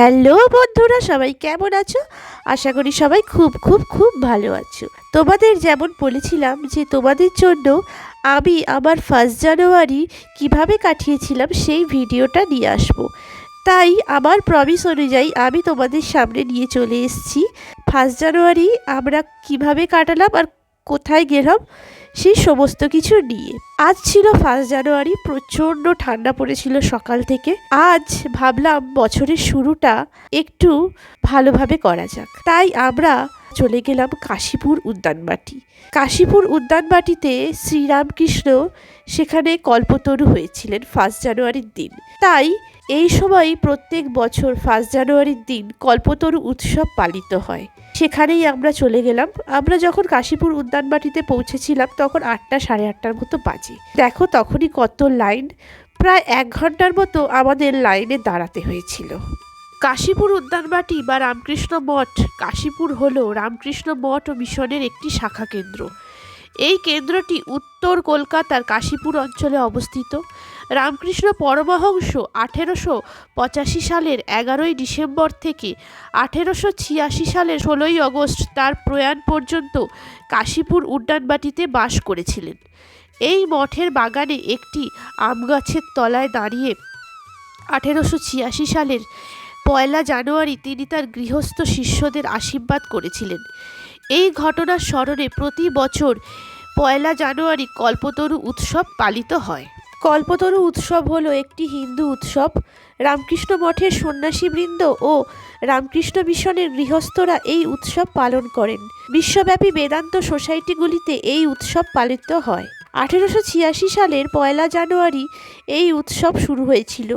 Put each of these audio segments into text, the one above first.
Hello বন্ধুরা, সবাই কেমন আছো? আশা করি সবাই খুব খুব খুব ভালো আছো। তোমাদের যেমন বলেছিলাম যে তোমাদের জন্য আমি আমার ফার্স্ট জানুয়ারি কীভাবে কাটিয়েছিলাম সেই ভিডিওটা নিয়ে আসব। তাই আমার প্রমিস অনুযায়ী আমি তোমাদের সামনে নিয়ে চলে এসেছি। ফার্স্ট জানুয়ারি আমরা কীভাবে কাটালাম আর কোথায় গেলাম সেই সমস্ত কিছু নিয়ে। আজ ছিল ফার্স্ট জানুয়ারি প্রচণ্ড ঠান্ডা পড়েছিল সকাল থেকে। আজ ভাবলাম বছরের শুরুটা একটু ভালোভাবে করা যাক। তাই আমরা চলে গেলাম কাশীপুর উদ্যানবাটি কাশীপুর উদ্যানবাটিতে শ্রীরামকৃষ্ণ সেখানে কল্পতরু হয়েছিলেন ফার্স্ট জানুয়ারির দিন। তাই এই সময় প্রত্যেক বছর ফার্স্ট জানুয়ারির দিন কল্পতরু উৎসব পালিত হয়। সেখানেই আমরা চলে গেলাম। আমরা যখন কাশীপুর উদ্যানবাটিতে পৌঁছেছিলাম, তখন আটটা সাড়ে আটটার মতো বাজে। দেখো তখনই কত লাইন। প্রায় এক ঘণ্টার মতো আমাদের লাইনে দাঁড়াতে হয়েছিল। কাশীপুর উদ্যানবাটি বা রামকৃষ্ণ মঠ, কাশীপুর হল রামকৃষ্ণ মঠ ও মিশনের একটি শাখা কেন্দ্র এই কেন্দ্রটি উত্তর কলকাতার কাশীপুর অঞ্চলে অবস্থিত। রামকৃষ্ণ পরমহংস আঠেরোশো পঁচাশি সালের এগারোই ডিসেম্বর থেকে আঠেরোশো ছিয়াশি সালের ষোলোই আগস্ট তার প্রয়াণ পর্যন্ত কাশীপুর উদ্যানবাটিতে বাস করেছিলেন। এই মঠের বাগানে একটি আম গাছের তলায় দাঁড়িয়ে আঠেরোশো ছিয়াশি সালের পয়লা জানুয়ারি তিনি তার গৃহস্থ শিষ্যদের আশীর্বাদ করেছিলেন। এই ঘটনার স্মরণে প্রতি বছর পয়লা জানুয়ারি কল্পতরু উৎসব পালিত হয়। কল্পতরু উৎসব হলো একটি হিন্দু উৎসব। রামকৃষ্ণ মঠের সন্ন্যাসীবৃন্দ ও রামকৃষ্ণ মিশনের গৃহস্থরা এই উৎসব পালন করেন। বিশ্বব্যাপী বেদান্ত সোসাইটিগুলিতে এই উৎসব পালিত হয়। আঠেরোশো ছিয়াশি সালের পয়লা জানুয়ারি এই উৎসব শুরু হয়েছিল।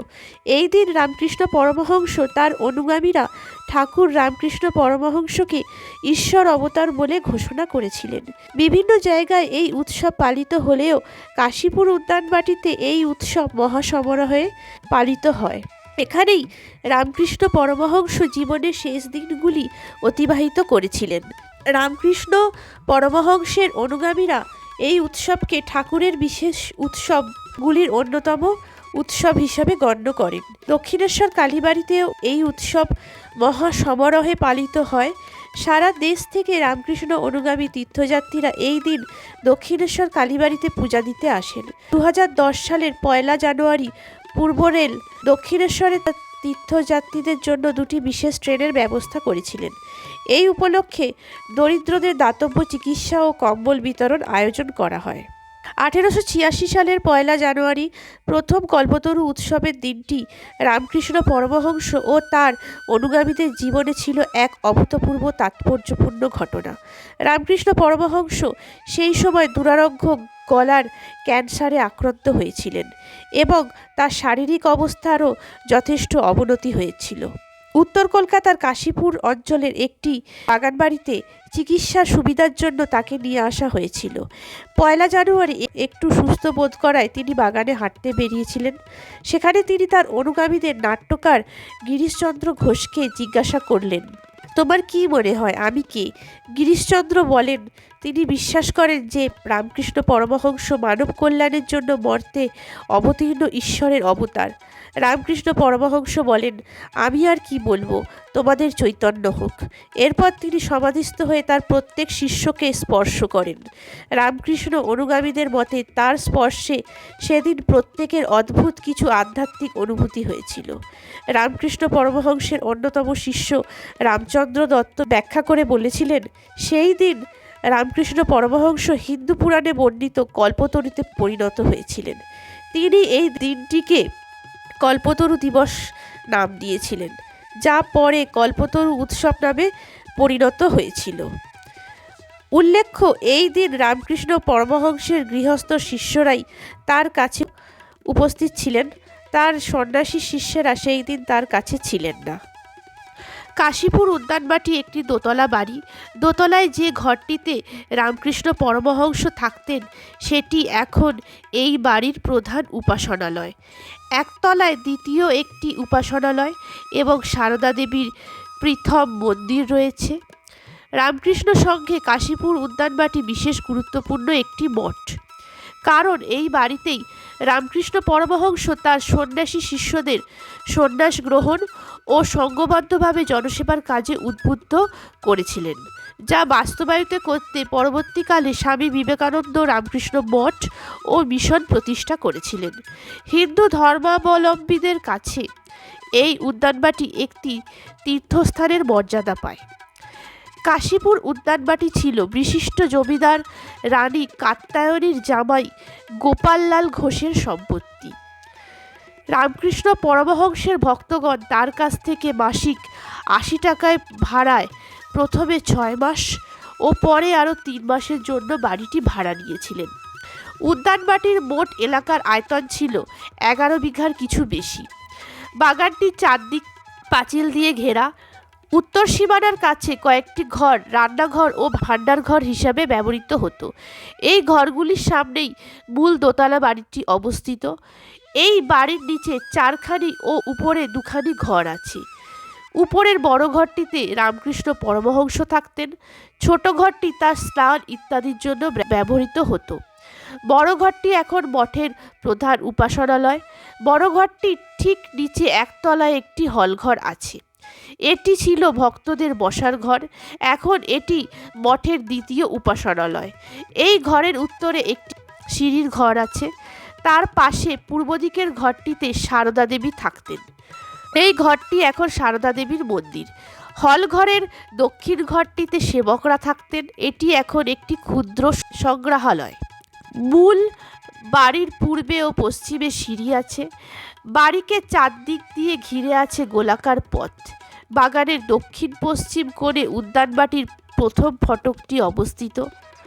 এই দিন রামকৃষ্ণ পরমহংস তার অনুগামীরা ঠাকুর রামকৃষ্ণ পরমহংসকে ঈশ্বর অবতার বলে ঘোষণা করেছিলেন। বিভিন্ন জায়গায় এই উৎসব পালিত হলেও কাশীপুর উদ্যানবাটিতে এই উৎসব মহাসমারোহে পালিত হয়। এখানেই রামকৃষ্ণ পরমহংস জীবনের শেষ দিনগুলি অতিবাহিত করেছিলেন। রামকৃষ্ণ পরমহংসের অনুগামীরা এই উৎসবকে ঠাকুরের বিশেষ উৎসবগুলির অন্যতম উৎসব হিসাবে গণ্য করেন। দক্ষিণেশ্বর কালীবাড়িতেও এই উৎসব মহা সমারোহে পালিত হয়। সারা দেশ থেকে রামকৃষ্ণ অনুগামী তীর্থযাত্রীরা এই দিন দক্ষিণেশ্বর কালীবাড়িতে পূজা দিতে আসেন। দু হাজার দশ সালের পয়লা জানুয়ারি পূর্ব রেল দক্ষিণেশ্বরে তার তীর্থযাত্রীদের জন্য দুটি বিশেষ ট্রেনের ব্যবস্থা করেছিলেন। এই উপলক্ষে দরিদ্রদের দাতব্য চিকিৎসা ও কম্বল বিতরণ আয়োজন করা হয়। আঠেরোশো ছিয়াশি সালের পয়লা জানুয়ারি প্রথম কল্পতরু উৎসবের দিনটি রামকৃষ্ণ পরমহংস ও তার অনুগামীদের জীবনে ছিল এক অভূতপূর্ব তাৎপর্যপূর্ণ ঘটনা। রামকৃষ্ণ পরমহংস সেই সময় দুরারোগ্য গলার ক্যান্সারে আক্রান্ত হয়েছিলেন এবং তার শারীরিক অবস্থারও যথেষ্ট অবনতি হয়েছিল। উত্তর কলকাতার কাশীপুর অঞ্চলের একটি বাগানবাড়িতে চিকিৎসার সুবিধার জন্য তাকে নিয়ে আসা হয়েছিল। পয়লা জানুয়ারি একটু সুস্থ বোধ করায় তিনি বাগানে হাঁটতে বেরিয়েছিলেন। সেখানে তিনি তার অনুগামীদের নাট্যকার গিরিশচন্দ্র ঘোষকে জিজ্ঞাসা করলেন, তোমার কি মনে হয়, আমি কে? গিরিশচন্দ্র বলেন, তিনি বিশ্বাস করেন যে রামকৃষ্ণ পরমহংস মানব কল্যাণের জন্য মর্তে অবতীর্ণ ঈশ্বরের অবতার। রামকৃষ্ণ পরমহংস বলেন, আমি আর কি বলব? তোমাদের চৈতন্য হোক। এরপর তিনি সমাধিস্থ হয়ে তার প্রত্যেক শিষ্যকে স্পর্শ করেন। রামকৃষ্ণ অনুগামীদের মতে তার স্পর্শে সেদিন প্রত্যেকের অদ্ভুত কিছু আধ্যাত্মিক অনুভূতি হয়েছিল। রামকৃষ্ণ পরমহংসের অন্যতম শিষ্য রামচন্দ্র দত্ত ব্যাখ্যা করে বলেছিলেন, সেই দিন রামকৃষ্ণ পরমহংস হিন্দু পুরাণে বর্ণিত কল্পতরুতে পরিণত হয়েছিলেন। তিনি এই দিনটিকে কল্পতরু দিবস নাম দিয়েছিলেন, যা পরে কল্পতরু উৎসব নামে পরিণত হয়েছিল। উল্লেখ্য, এই দিন রামকৃষ্ণ পরমহংসের গৃহস্থ শিষ্যরাই তার কাছে উপস্থিত ছিলেন। তার সন্ন্যাসী শিষ্যেরা সেই দিন তার কাছে ছিলেন না। কাশীপুর উদ্যানবাটি একটি দোতলা বাড়ি। দোতলায় যে ঘরটিতে রামকৃষ্ণ পরমহংস থাকতেন, সেটি এখন এই বাড়ির প্রধান উপাসনালয়। একতলায় দ্বিতীয় একটি উপাসনালয় এবং সারদা দেবীর পৃথক মন্দির রয়েছে। রামকৃষ্ণ সঙ্গে কাশীপুর উদ্যানবাটি বিশেষ গুরুত্বপূর্ণ একটি মঠ। কারণ এই বাড়িতেই রামকৃষ্ণ পরমহংস তার সন্ন্যাসী শিষ্যদের সন্ন্যাস গ্রহণ ও সঙ্গবদ্ধভাবে জনসেবার কাজে উদ্বুদ্ধ করেছিলেন। যা বাস্তবায়িত করতে পরবর্তীকালে স্বামী বিবেকানন্দ রামকৃষ্ণ মঠ ও মিশন প্রতিষ্ঠা করেছিলেন। হিন্দু ধর্মাবলম্বীদের কাছে এই উদ্যানবাটি একটি তীর্থস্থানের মর্যাদা পায়। কাশীপুর উদ্যানবাটি ছিল বিশিষ্ট জমিদার রানী কাত্যায়নীর জামাই গোপাললাল ঘোষের সম্পত্তি। রামকৃষ্ণ পরমহংসের ভক্তগণ তার কাছ থেকে মাসিক আশি টাকায় ভাড়ায় প্রথমে ছয় মাস ও পরে আরও তিন মাসের জন্য বাড়িটি ভাড়া নিয়েছিলেন। উদ্যানবাটির মোট এলাকার আয়তন ছিল এগারো বিঘার কিছু বেশি। বাগানটি চারদিক পাঁচিল দিয়ে ঘেরা। উত্তর সীমানার কাছে কয়েকটি ঘর, রান্নাঘর ও ভাণ্ডার ঘর হিসাবে ব্যবহৃত হতো। এই ঘরগুলির সামনেই মূল দোতলা বাড়িটি অবস্থিত। এই বাড়ির নিচে চারখানি ও উপরে দুখানি ঘর আছে। উপরের বড় ঘরটিতে রামকৃষ্ণ পরমহংস থাকতেন, ছোট ঘরটি তার স্নান ইত্যাদির জন্য ব্যবহৃত হতো। বড় ঘরটি এখন মঠের প্রধান উপাসনালয়। বড় ঘরটির ঠিক নিচে একতলায় একটি হলঘর আছে। এটি ছিল ভক্তদের বসার ঘর। এখন এটি মঠের দ্বিতীয় উপাসনালয়। এই ঘরের উত্তরে একটি সিঁড়ির ঘর আছে। তার পাশে পূর্ব দিকের ঘরটিতে সারদা দেবী থাকতেন। এই ঘরটি এখন সারদা দেবীর মন্দির। হল ঘরের দক্ষিণ ঘরটিতে সেবকরা থাকতেন। এটি এখন একটি ক্ষুদ্র সংগ্রহালয়। মূল বাড়ির পূর্বে ও পশ্চিমে সিঁড়ি আছে। বাড়িকে চারদিক দিয়ে ঘিরে আছে গোলাকার পথ। বাগানের দক্ষিণ পশ্চিম কোণে উদ্যানবাটির প্রথম ফটকটি অবস্থিত।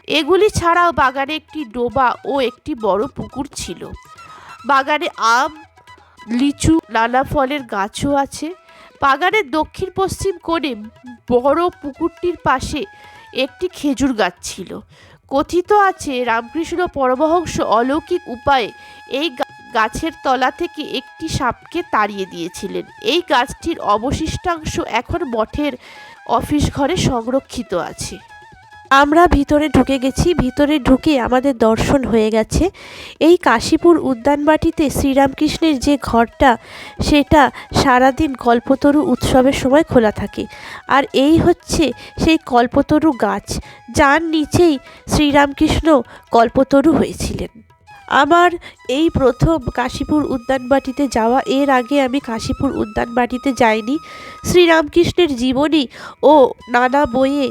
এগুলি ছাড়াও বাগানে একটি ডোবা ও একটি বড় পুকুর ছিল। বাগানে আম লিচু, নানা ফলের গাছও আছে। বাগানের দক্ষিণ পশ্চিম কোণে বড় পুকুরটির পাশে একটি খেজুর গাছ ছিল। কথিত আছে, রামকৃষ্ণ পরমহংস অলৌকিক উপায়ে এই গাছের তলা থেকে একটি সাপকে তাড়িয়ে দিয়েছিলেন। এই গাছটির অবশিষ্টাংশ এখন মঠের অফিস ঘরে সংরক্ষিত আছে। আমরা ভিতরে ঢুকে গেছি, ভিতরে ঢুকে আমাদের দর্শন হয়ে গেছে। এই কাশীপুর উদ্যানবাটিতে শ্রীরামকৃষ্ণের যে ঘরটা, সেটা সারাদিন কল্পতরু উৎসবের সময় খোলা থাকে। আর এই হচ্ছে সেই কল্পতরু গাছ, যার নিচেই শ্রীরামকৃষ্ণ কল্পতরু হয়েছিলেন। আমার এই প্রথম কাশীপুর উদ্যানবাটিতে যাওয়া, এর আগে আমি কাশীপুর উদ্যানবাটিতে যাইনি। শ্রীরামকৃষ্ণের জীবনী ও নানা বইয়ে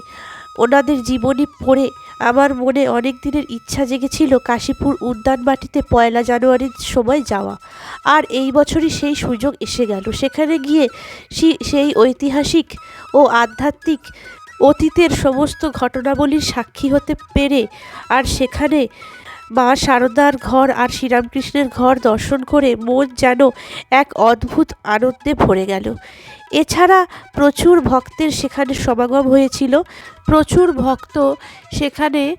ওনাদের জীবনী পড়ে আমার মনে অনেক দিনের ইচ্ছা জেগেছিল কাশীপুর উদ্যানবাটিতে পয়লা জানুয়ারির সময় যাওয়া। আর এই বছরই সেই সুযোগ এসে গেল। সেখানে গিয়ে সেই ঐতিহাসিক ও আধ্যাত্মিক অতীতের সমস্ত ঘটনাবলীর সাক্ষী হতে পেরে আর সেখানে মা শারদার ঘর আর শ্রীরামকৃষ্ণের ঘর দর্শন করে মন যেন এক অদ্ভুত আনন্দে ভরে গেল। এছাড়া প্রচুর ভক্তের সেখানে সমাগম হয়েছিল। প্রচুর ভক্ত সেখানে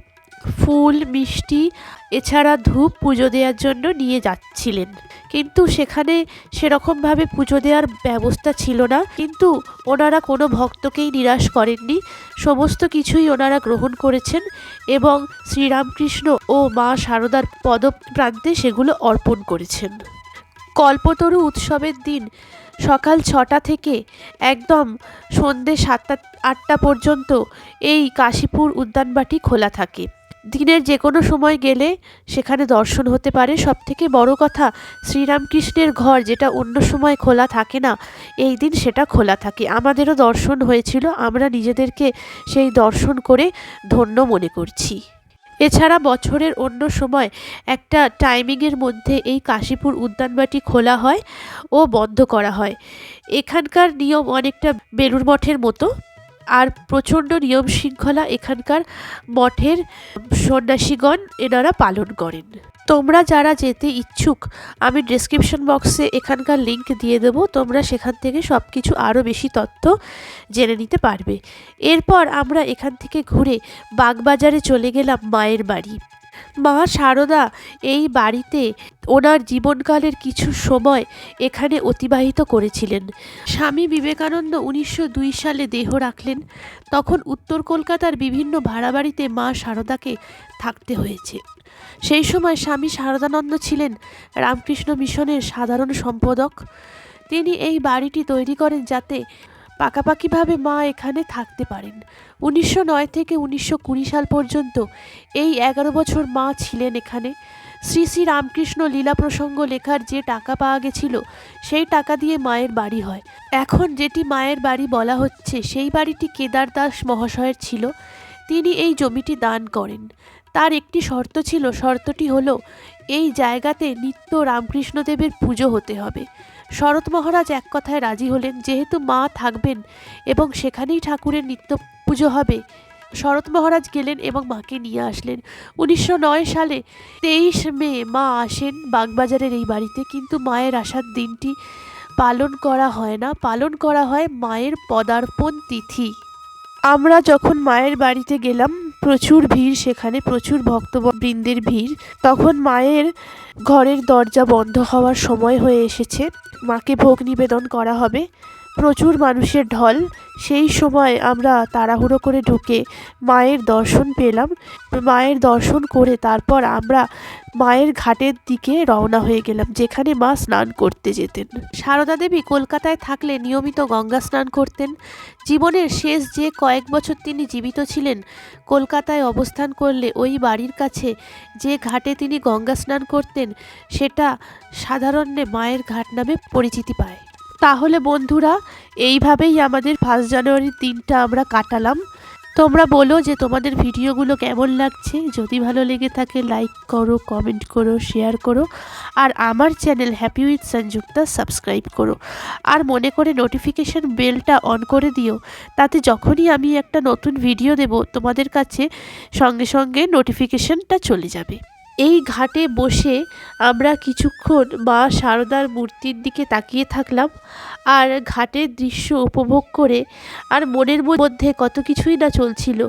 ফুল, মিষ্টি, এছাড়া ধূপ পুজো দেওয়ার জন্য নিয়ে যাচ্ছিলেন। কিন্তু সেখানে সেরকমভাবে পুজো দেওয়ার ব্যবস্থা ছিল না। কিন্তু ওনারা কোনো ভক্তকেই নিরাশ করেননি। সমস্ত কিছুই ওনারা গ্রহণ করেছেন এবং শ্রীরামকৃষ্ণ ও মা শারদার পদপ্রান্তে সেগুলো অর্পণ করেছেন। কল্পতরু উৎসবের দিন সকাল ছটা থেকে একদম সন্ধ্যে সাতটা, আটটা পর্যন্ত এই কাশীপুর উদ্যানবাটি খোলা থাকে। দিনের যে কোনো সময় গেলে সেখানে দর্শন হতে পারে। সব থেকে বড় কথা, শ্রীরামকৃষ্ণের ঘর যেটা অন্য সময় খোলা থাকে না, এই দিন সেটা খোলা থাকে। আমাদেরও দর্শন হয়েছিল, আমরা নিজেদেরকে সেই দর্শন করে ধন্য মনে করছি। এছাড়া বছরের অন্য সময় একটা টাইমিংয়ের মধ্যে এই কাশীপুর উদ্যানবাটি খোলা হয় ও বন্ধ করা হয়। এখানকার নিয়ম অনেকটা বেলুর মঠের মতো। আর প্রচণ্ড নিয়ম শৃঙ্খলা এখানকার মঠের সন্ন্যাসীগণ এনারা পালন করেন। তোমরা যারা যেতে ইচ্ছুক, আমি ডিসক্রিপশন বক্সে এখানকার লিংক দিয়ে দেবো, তোমরা সেখান থেকে সব কিছু আরও বেশি তথ্য জেনে নিতে পারবে। এরপর আমরা এখান থেকে ঘুরে বাগবাজারে চলে গেলাম মায়ের বাড়ি। মা সারদা, এই বাড়িতে ওনার জীবনকালের কিছু সময় এখানে অতিবাহিত করেছিলেন। স্বামী বিবেকানন্দ উনিশশো দুই সালে দেহ রাখলেন। তখন উত্তর কলকাতার বিভিন্ন ভাড়া বাড়িতে মা সারদাকে থাকতে হয়েছে। সেই সময় স্বামী সারদানন্দ ছিলেন রামকৃষ্ণ মিশনের সাধারণ সম্পাদক। তিনি এই বাড়িটি তৈরি করেন যাতে পাকাপাকিভাবে মা এখানে থাকতে পারেন। উনিশশো নয় থেকে উনিশশো কুড়ি সাল পর্যন্ত এই এগারো বছর মা ছিলেন এখানে। শ্রী শ্রী রামকৃষ্ণ লীলা প্রসঙ্গ লেখার যে টাকা পাওয়া গেছিল, সেই টাকা দিয়ে মায়ের বাড়ি হয়। এখন যেটি মায়ের বাড়ি বলা হচ্ছে, সেই বাড়িটি কেদার দাস মহাশয়ের ছিল। তিনি এই জমিটি দান করেন। তার একটি শর্ত ছিল, শর্তটি হলো, এই জায়গাতে নিত্য রামকৃষ্ণদেবের পুজো হতে হবে। শরৎ মহারাজ এক কথায় রাজি হলেন, যেহেতু মা থাকবেন এবং সেখানেই ঠাকুরের নিত্য পুজো হবে, শরৎ মহারাজ গেলেন এবং মাকে নিয়ে আসলেন। উনিশশো নয় সালে তেইশ মে মা আসেন বাগবাজারের এই বাড়িতে, কিন্তু মায়ের আসার দিনটি পালন করা হয় না। পালন করা হয় মায়ের পদার্পণ তিথি। আমরা যখন মায়ের বাড়িতে গেলাম, প্রচুর ভিড় সেখানে, প্রচুর ভক্তবৃন্দের ভিড়, তখন মায়ের ঘরের দরজা বন্ধ হওয়ার সময় হয়ে এসেছে। মাকে ভোগ নিবেদন করা হবে। প্রচুর মানুষের ঢল। সেই সময় আমরা তাড়াহুড়ো করে ঢুকে মায়ের দর্শন পেলাম। মায়ের দর্শন করে তারপর আমরা মায়ের ঘাটের দিকে রওনা হয়ে গেলাম, যেখানে মা স্নান করতে যেতেন। সারদা দেবী কলকাতায় থাকলে নিয়মিত গঙ্গা স্নান করতেন। জীবনের শেষ যে কয়েক বছর তিনি জীবিত ছিলেন, কলকাতায় অবস্থান করলে ওই বাড়ির কাছে যে ঘাটে তিনি গঙ্গা স্নান করতেন, সেটা সাধারণে মায়ের ঘাট নামে পরিচিতি পায়। তাহলে বন্ধুরা, এইভাবেই আমাদের ফার্স্ট জানুয়ারির দিনটা আমরা কাটালাম। তোমরা বলো যে তোমাদের ভিডিওগুলো কেমন লাগছে? যদি ভালো লেগে থাকে লাইক করো কমেন্ট করো শেয়ার করো। আর আমার channel happy with Sanjukta subscribe করো। আর মনে করে নোটিফিকেশান বেলটা অন করে দিও। তাতে যখনই আমি একটা নতুন ভিডিও দেব, তোমাদের কাছে সঙ্গে সঙ্গে নোটিফিকেশনটা চলে যাবে। এই ঘাটে বসে আমরা কিছুক্ষণ মা সারদার মূর্তির দিকে তাকিয়ে থাকলাম আর ঘাটের দৃশ্য উপভোগ করে আর মনের মধ্যে কত কিছুই না চলছিল।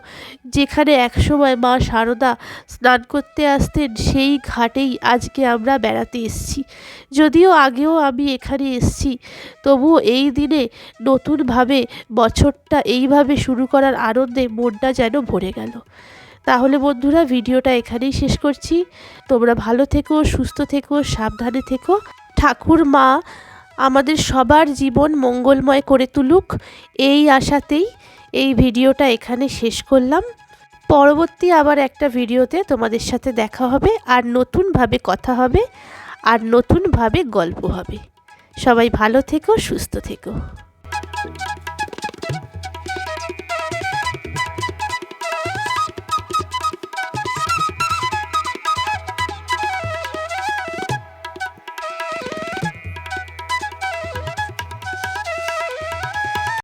যেখানে একসময় মা সারদা স্নান করতে আসতেন, সেই ঘাটেই আজকে আমরা বেড়াতে এসেছি। যদিও আগেও আমি এখানে এসেছি, তবুও এই দিনে নতুনভাবে বছরটা এইভাবে শুরু করার আনন্দে মনটা যেন ভরে গেল। তাহলে বন্ধুরা ভিডিওটা এখানেই শেষ করছি। তোমরা ভালো থেকো, সুস্থ থেকো, সাবধানে থেকো। ঠাকুর মা আমাদের সবার জীবন মঙ্গলময় করে তুলুক। এই আশাতেই এই ভিডিওটা এখানে শেষ করলাম। পরবর্তী আবার একটা ভিডিওতে তোমাদের সাথে দেখা হবে আর নতুনভাবে কথা হবে আর নতুনভাবে গল্প হবে। সবাই ভালো থেকো, সুস্থ থেকো।